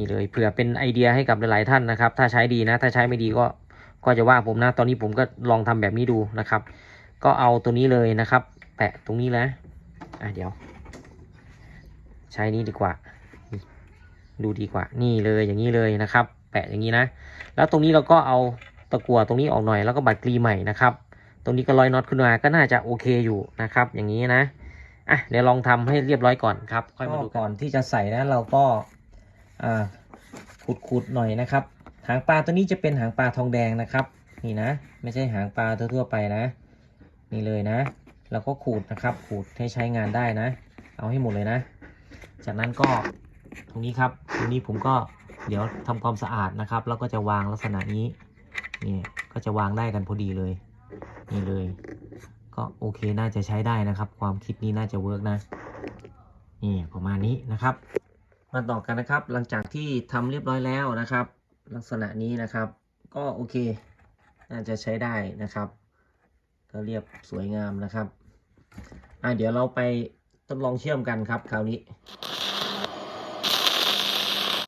นี่เลยเผื่อเป็นไอเดียให้กับหลายๆท่านนะครับ ถ้าใช้ดีนะ ถ้าใช้ไม่ดีก็ก็จะว่าผมนะ ตอนนี้ผมก็ลองทำแบบนี้ดูนะครับ ก็เอาตัวนี้เลยนะครับ แปะตรงนี้นะอะเดี๋ยว ใช้นี้ดีกว่า ดูดีกว่า นี่เลยอย่างนี้เลยนะครับ แปะอย่างนี้นะ แล้วตรงนี้เราก็เอาตะกั่วตรงนี้ออกหน่อยแล้วก็บัดกรีใหม่นะครับ ตรงนี้ก็ร้อยน็อตขึ้นมาก็น่าจะโอเคอยู่นะครับ อย่างนี้นะอะเดี๋ยวลองทำให้เรียบร้อยก่อนครับ ค่อยมาดูก่อนที่จะใส่นะเราก็ อ่าขุดๆหน่อยนะครับ หางปลาตัวนี้จะเป็นหางปลาทองแดงนะครับ นี่นะ ไม่ใช่หางปลาทั่วๆไปนะ นี่เลยนะแล้วก็ขูดนะครับ ขูดให้ใช้งานได้นะ เอาให้หมดเลยนะ จากนั้นก็ตรงนี้ครับ ตรงนี้ผมก็เดี๋ยวทำความสะอาดนะครับ แล้วก็จะวางลักษณะนี้ นี่ก็จะวางได้กันพอดีเลย นี่เลย ก็โอเคน่าจะใช้ได้นะครับ ความคิดนี้น่าจะเวิร์กนะ นี่ประมาณนี้นะครับ มาต่อกันนะครับ หลังจากที่ทำเรียบร้อยแล้วนะครับ ลักษณะนี้นะครับ ก็โอเค น่าจะใช้ได้นะครับ ก็เรียบสวยงามนะครับอ่าเดี๋ยวเราไปทดลองเชื่อมกันครับคราวนี้